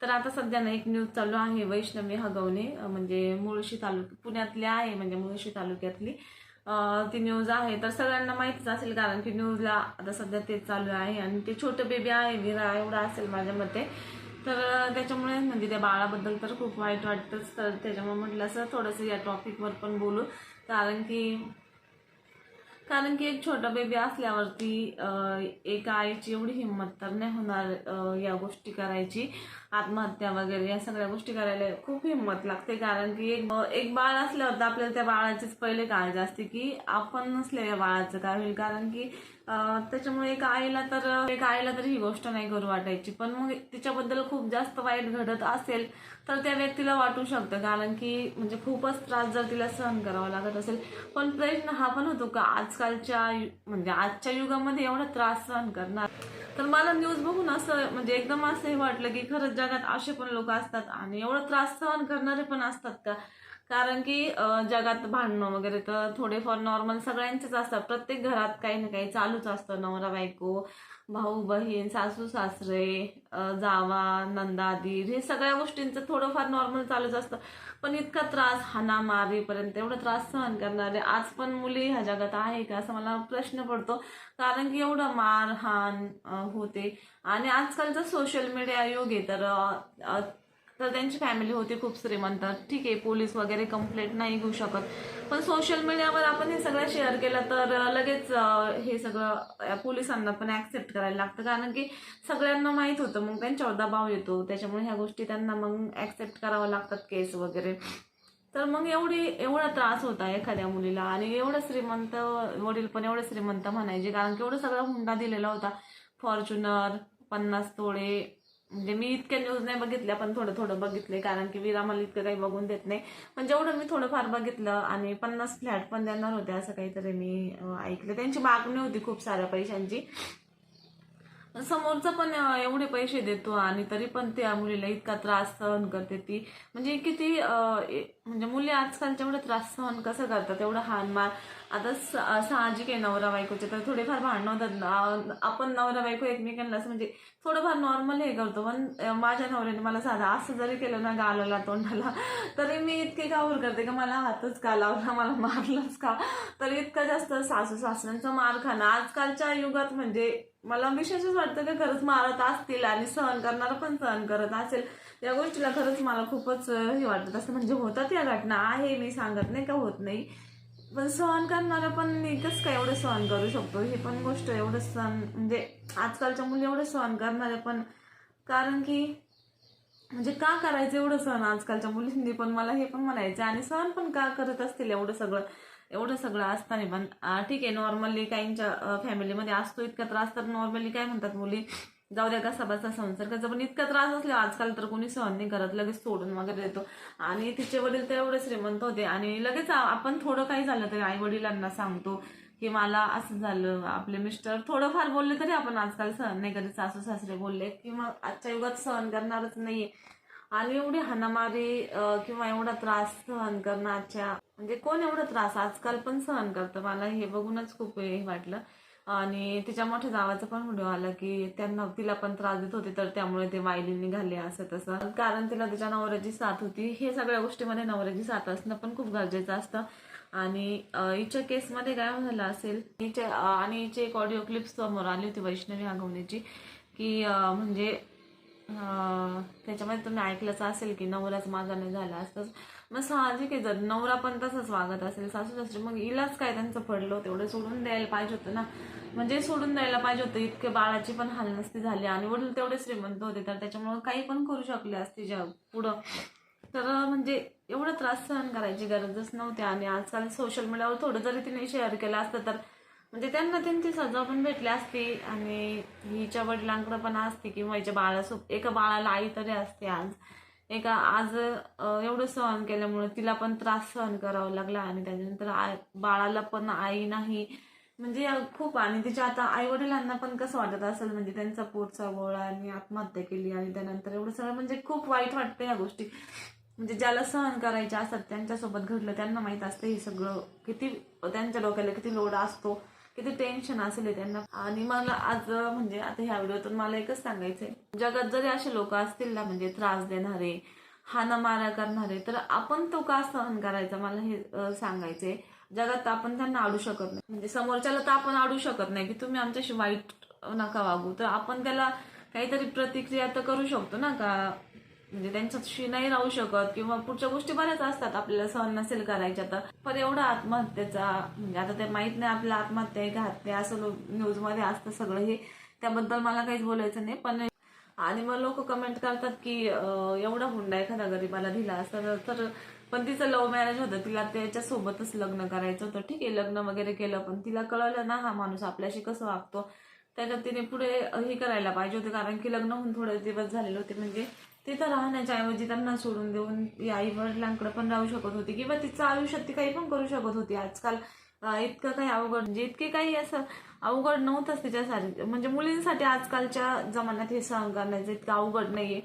तर आता सध्या ना एक न्यूज चालू आहे वैष्णवी हगवणे म्हणजे मुळशी तालुक पुण्यातली आहे म्हणजे मुळशी तालुक्यातली. ती न्यूज आहे. तर सगळ्यांना माहितीच असेल कारण की न्यूजला आता सध्या तेच चालू आहे. आणि ते छोटं बेबी आहे विरा एवढा असेल माझ्या मते. तर त्याच्यामुळे म्हणजे त्या बाळाबद्दल तर खूप वाईट वाटतंच. तर त्याच्यामुळे म्हटलं असं थोडंसं या टॉपिकवर पण बोलू. कारण की कारण की एक छोटा बेबी असल्यावरती एका आईची एवढी हिंमत तर नाही होणार या गोष्टी करायची. आत्महत्या वगैरे या सगळ्या गोष्टी करायला खूप हिंमत लागते. कारण की एक एक बाळ असल्यावर तर आपल्याला त्या बाळाचीच पहिले काळजी असते की आपण नसलेल्या बाळाचं काय होईल. कारण की त्याच्यामुळे एक आईला तर एक आईला तर ही गोष्ट नाही करू वाटायची. पण मग तिच्याबद्दल खूप जास्त वाईट घडत असेल तर त्या व्यक्तीला वाटू शकतं. कारण की म्हणजे खूपच त्रास जर तिला सहन करावा लागत असेल. पण प्रश्न हा पण होतो का आजकालच्या म्हणजे आजच्या युगामध्ये एवढा त्रास सहन करणार. तर मला न्यूज बघून असं म्हणजे एकदम असं हे वाटलं की खरंच जगात असे पण लोक असतात आणि एवढं त्रास सहन करणारे पण असतात का? कारण की जगात भांडणं वगैरे तर थोडेफार नॉर्मल सगळ्यांचेच असतात. प्रत्येक घरात काही ना काही चालूच असतं. नवरा बायको भाऊ बहीण सासू सासरे जावा नंदादीर हे सगळ्या गोष्टींचं थोडंफार नॉर्मल चालूच असतं. पण इतका त्रास हाणामारीपर्यंत एवढा त्रास सहन करणारे आज पण मुली ह्या जगात आहे का असा मला प्रश्न पडतो. कारण की एवढं मारहाण होते. आणि आजकालचं सोशल मीडिया योग आहे तर तर त्यांची फॅमिली होती खूप श्रीमंत. ठीक आहे पोलीस वगैरे कंप्लेंट नाही घेऊ शकत. पण सोशल मीडियावर आपण हे सगळं शेअर केलं तर लगेच हे सगळं पोलिसांना पण ऍक्सेप्ट करायला लागतं. कारण की सगळ्यांना माहीत होतं मग त्यांच्यावर दबाव येतो. त्याच्यामुळे ह्या गोष्टी त्यांना मग ऍक्सेप्ट करावं लागतात केस वगैरे. तर मग एवढी एवढा त्रास होता एखाद्या मुलीला. आणि एवढं श्रीमंत वडील पण एवढं श्रीमंत म्हणायचे. कारण की एवढं सगळं हुंडा दिलेला होता. फॉर्च्युनर पन्नास तोळे म्हणजे मी इतक्या न्यूज नाही बघितल्या पण थोडं थोडं बघितले कारण की वीरा मला इतकं काही बघून देत नाही. पण जेवढं मी थोडंफार बघितलं आणि पन्नास फ्लॅट पण देणार होते असं काहीतरी मी ऐकलं. त्यांची मागणी होती खूप साऱ्या पैशांची. समोरचा पण एवढे पैसे देतो आणि तरी पण त्या मुलीला इतका त्रास सहन करते ती. म्हणजे किती ए- म्हणजे मुली आजकालच्या एवढं त्रास सहन कसं करतात? एवढं हानमार. आता स- साहजिक आहे नवरा बायकोचे. तर थोडेफार भांडणं होतात आपण नवरा बायको एकमेकांना असं म्हणजे थोडंफार नॉर्मल हे करतो. पण माझ्या नवऱ्याने मला साधा असं जरी केलं ना गालाला तोंडाला तरी मी इतके कावर करते का मला हातच का लावला मला मारलंच का? तर इतकं जास्त सासू सासऱ्यांचा मार खाणं. आजकालच्या युगात म्हणजे मला विशेषच वाटतं की खरंच मारत असतील आणि सहन करणारा पण सहन करत असेल. या गोष्टीला खरंच मला खूपच हे वाटत असतं. म्हणजे होतात या घटना. आहे मी सांगत नाही का होत नाही. पण सहन करणारा पण मी कसं काय एवढं सहन करू शकतो? हे पण गोष्ट एवढं सहन म्हणजे आजकालच्या मुली एवढं सहन करणारे पण कारण की म्हणजे का करायचं एवढं सहन? आजकालच्या मुलींनी पण मला हे पण म्हणायचं आणि सहन पण का करत असतील एवढं सगळं? एवढं सगळं असताना पण ठीक आहे नॉर्मली काहींच्या फॅमिलीमध्ये असतो इतका त्रास तर नॉर्मली काय म्हणतात मुली जाऊ द्या कसा बसा संसार कसं पण इतका त्रास असला आजकाल तर कोणी सहन नाही करत लगेच सोडून वगैरे देतो. आणि तिचे वडील तर एवढे श्रीमंत होते आणि लगेच आपण थोडं काही झालं तरी आई वडिलांना सांगतो की मला असं झालं आपले मिस्टर थोडंफार बोलले तरी आपण आजकाल सहन नाही करत सासू सासरे बोलले की मग आजच्या युगात सहन करणारच नाहीये. आणि एवढी हनामारी किंवा एवढा त्रास सहन करण्याच्या म्हणजे कोण एवढा त्रास आजकाल पण सहन करतं? मला हे बघूनच खूप हे वाटलं. आणि तिच्या मोठ्या जावाचा पण व्हिडिओ आला की त्यांना तिला पण त्रास देत होते तर त्यामुळे ते वायली निघाले असं तसं. कारण तिला तिच्या नवऱ्याची साथ होती. हे सगळ्या गोष्टीमध्ये नवऱ्याची साथ असणं पण खूप गरजेचं असतं. आणि हिच्या केसमध्ये काय झालं असेल हिच्या आणि हिची एक ऑडिओ क्लिप समोर आली होती वैष्णवी आगवण्याची की म्हणजे त्याच्यामध्ये तुम्ही ऐकलंच असेल की नवराच माझा नाही झाला असतंच मग साहजिक आहे जर नवरा पण तसंच वागत असेल सासू सासरे मग इलाच काय त्यांचं पडलं तेवढं सोडून द्यायला पाहिजे होतं ना. म्हणजे सोडून द्यायला पाहिजे होतं इतके बाळाची पण हाल नसती झाली आणि वडील तेवढे श्रीमंत होते तर त्याच्यामुळे काही पण करू शकले असते ज्या पुढं. तर म्हणजे एवढा त्रास सहन करायची गरजच नव्हती आणि आजकाल सोशल मीडियावर थोडं जरी तिने शेअर केलं असतं तर म्हणजे त्यांना त्यांची सजा पण भेटली असती आणि हिच्या वडिलांकडे पण असते किंवा हिच्या बाळासोबत एका बाळाला आई तरी असते आज. एका आज एवढं सहन केल्यामुळे तिला पण त्रास सहन करावा लागला आणि त्याच्यानंतर आई बाळाला पण आई नाही. म्हणजे खूप आणि तिच्या आता आई वडिलांना पण कसं वाटत असेल म्हणजे त्यांचा पोटचा गोळा आणि आत्महत्या केली आणि त्यानंतर एवढं सगळं म्हणजे खूप वाईट वाटतं या गोष्टी. म्हणजे ज्याला सहन करायच्या असतात त्यांच्यासोबत घडलं त्यांना माहीत असतं हे सगळं किती त्यांच्या डोक्याला किती लोड असतो. किती टेन्शन असेल त्यांना. आणि मला आज म्हणजे आता ह्या व्हिडिओतून मला एकच सांगायचंय. जगात जरी असे लोक असतील ना म्हणजे त्रास देणारे हाना मारा करणारे तर आपण तो का सहन करायचा? मला हे सांगायचंय. जगात आपण त्यांना आडू शकत नाही. म्हणजे समोरच्याला तर आपण आडू शकत नाही की तुम्ही आमच्याशी वाईट नका वागू. तर आपण त्याला काहीतरी प्रतिक्रिया तर करू शकतो ना का? म्हणजे त्यांच्याशी नाही राहू शकत किंवा पुढच्या गोष्टी बऱ्याच असतात आपल्याला सहन नसेल करायच्या तर. पण एवढा आत्महत्येचा म्हणजे आता ते माहीत नाही आपल्या आत्महत्या आहे घातल्या असं न्यूजमध्ये असतं सगळं हे. त्याबद्दल मला काहीच बोलायचं नाही पण आणि मग लोक कमेंट करतात की एवढा हुंडा एखादा गरीबाला दिला असता तर- पण तिचं लव्ह मॅरेज होतं तिला त्याच्या सोबतच लग्न करायचं होतं. ठीक आहे लग्न वगैरे केलं पण तिला कळलं ना हा माणूस आपल्याशी कसं वागतो. त्याच्यात तिने पुढे हे करायला पाहिजे होते कारण की लग्न होऊन थोडे दिवस झालेले होते म्हणजे तिथं राहण्याच्या ऐवजी त्यांना सोडून देऊन आई वडिलांकडे पण राहू शकत होती किंवा तिचं आयुष्यात ती काही पण करू शकत होती. आजकाल इतकं काही अवघड म्हणजे इतके काही असं अवघड नव्हतंच तिच्यासाठी. म्हणजे मुलींसाठी आजकालच्या जमान्यात हे सहन करण्याचं इतकं अवघड नाहीये.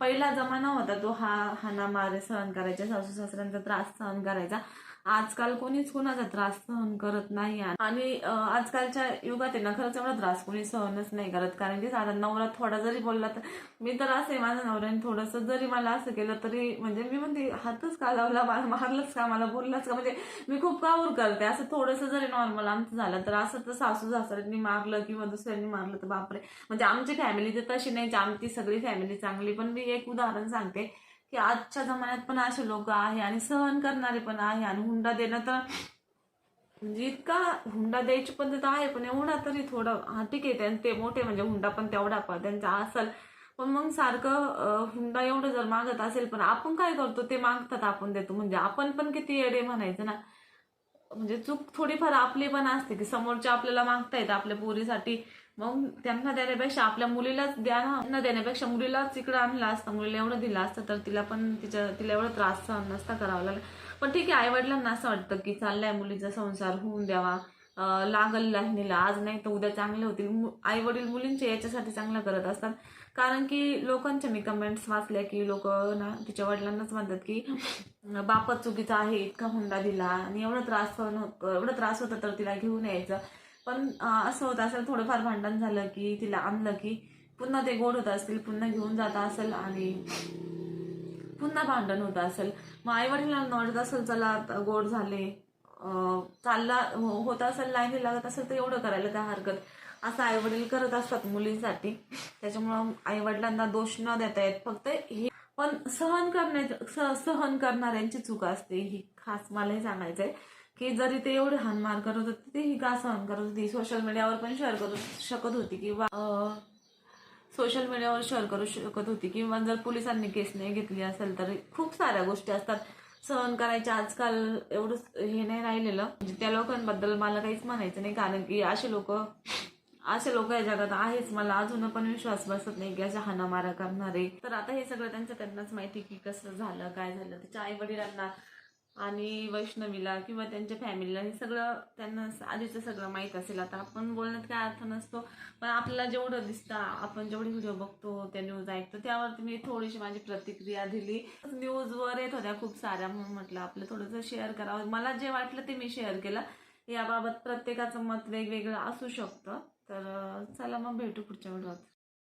पहिला जमाना होता तो हा हाना मारे सहन करायचा सासू सासऱ्यांचा त्रास सहन करायचा. आजकाल कोणीच कोणाचा त्रास सहन करत नाही आणि आजकालच्या युगात आहे ना खरंच एवढा त्रास कोणी सहनच नाही करत. कारण की साधा नवरा थोडा जरी बोलला तर मी तर असे माझ्या नवऱ्याने थोडस जरी मला असं केलं तरी म्हणजे मी म्हणते हातच का लावला मला मारलंच का मला बोललाच का? म्हणजे मी खूप काऊर करते. असं थोडंसं जरी नॉर्मल आमचं झालं तर असं तर सासू सासऱ्यांनी मारलं किंवा दुसऱ्यांनी मारलं तर बापरे. म्हणजे आमची फॅमिली तर तशी नाही आमची सगळी फॅमिली चांगली. पण मी एक उदाहरण सांगते. की आजच्या जमान्यात पण असे लोक आहे आणि सहन करणारे पण आहे आणि हुंडा देणं तर म्हणजे इतका हुंडा द्यायची पद्धत आहे पण एवढा तरी थोडं हा ठीक आहे ते मोठे म्हणजे हुंडा पण तेवढा पण त्यांचा असेल. पण मग सारखं हुंडा एवढं जर मागत असेल पण आपण काय करतो ते मागतात आपण देतो. म्हणजे आपण पण किती येडे म्हणायचं ना. म्हणजे चूक थोडीफार आपली पण असते की समोरच्या आपल्याला मागतायत आपल्या पोरीसाठी. मग त्यांना देण्यापेक्षा आपल्या मुलीलाच द्या ना. देण्यापेक्षा मुलीलाच इकडं आणलं असतं मुलीला एवढं दिलं असतं तर तिला पण तिच्या तिला एवढा त्रास सहन नसता करावा लागला. पण ठीक आहे आईवडिलांना असं वाटतं की चाललाय मुलीचा संसार होऊन द्यावा. लागल लाहिनीला. आज नाही तर उद्या चांगले होतील. आई वडील मुलींचे याच्यासाठी चांगलं करत असतात. कारण की लोकांच्या मी कमेंट्स वाचल्या की लोक ना तिच्या वडिलांनाच म्हणतात की बापच चुकीचा आहे इतका हुंडा दिला आणि एवढा त्रास एवढा त्रास होता तर तिला घेऊन यायचं. पण असं होतं असेल थोडंफार भांडण झालं की तिला आणलं की पुन्हा ते गोड होत असतील पुन्हा घेऊन जात असेल आणि पुन्हा भांडण होत असेल. मग आई वडिलांना वाटत असेल चला आता गोड झाले. चालला होत असेल लाईनी लागत असेल तर एवढं करायला काय हरकत? असं आई वडील करत असतात मुलींसाठी. त्याच्यामुळं आई वडिलांना दोष न देता येत. फक्त हे पण सहन करण्याच्या स- सहन करणाऱ्यांची चूक असते. ही खास मला हे सांगायचंय की जरी ते एवढे हानमार करत होते ते ही का सहन करत होती? सोशल मीडियावर पण शेअर करू शकत होती किंवा सोशल मीडियावर शेअर करू शकत होती. किंवा जर पोलिसांनी केस नाही घेतली असेल तर खूप साऱ्या गोष्टी असतात. सहन करायचे आजकाल एवढं हे नाही राहिलेलं. म्हणजे त्या लोकांबद्दल मला काहीच म्हणायचं नाही कारण की असे लोक असे लोक या जगात आहेच. मला अजून पण विश्वास बसत नाही की अशा हाणामारा करणारे. तर आता हे सगळं त्यांचं त्यांनाच माहिती की कसं झालं काय झालं. त्याच्या आई वडिलांना आणि वैष्णवीला किंवा त्यांच्या फॅमिलीला हे सगळं त्यांना आधीचं सगळं माहीत असेल. आता आपण बोलण्यात काय अर्थ नसतो पण आपल्याला जेवढं दिसतं आपण जेवढे व्हिडिओ बघतो त्या न्यूज ऐकतो त्यावरती मी थोडीशी माझी प्रतिक्रिया दिली. न्यूजवर येत होत्या खूप साऱ्या म्हणून म्हटलं आपलं थोडंसं शेअर करावं. मला जे वाटलं ते मी शेअर केलं. याबाबत प्रत्येकाचं मत वेगवेगळं असू शकतं. तर चला मग भेटू पुढच्या व्हिडिओत.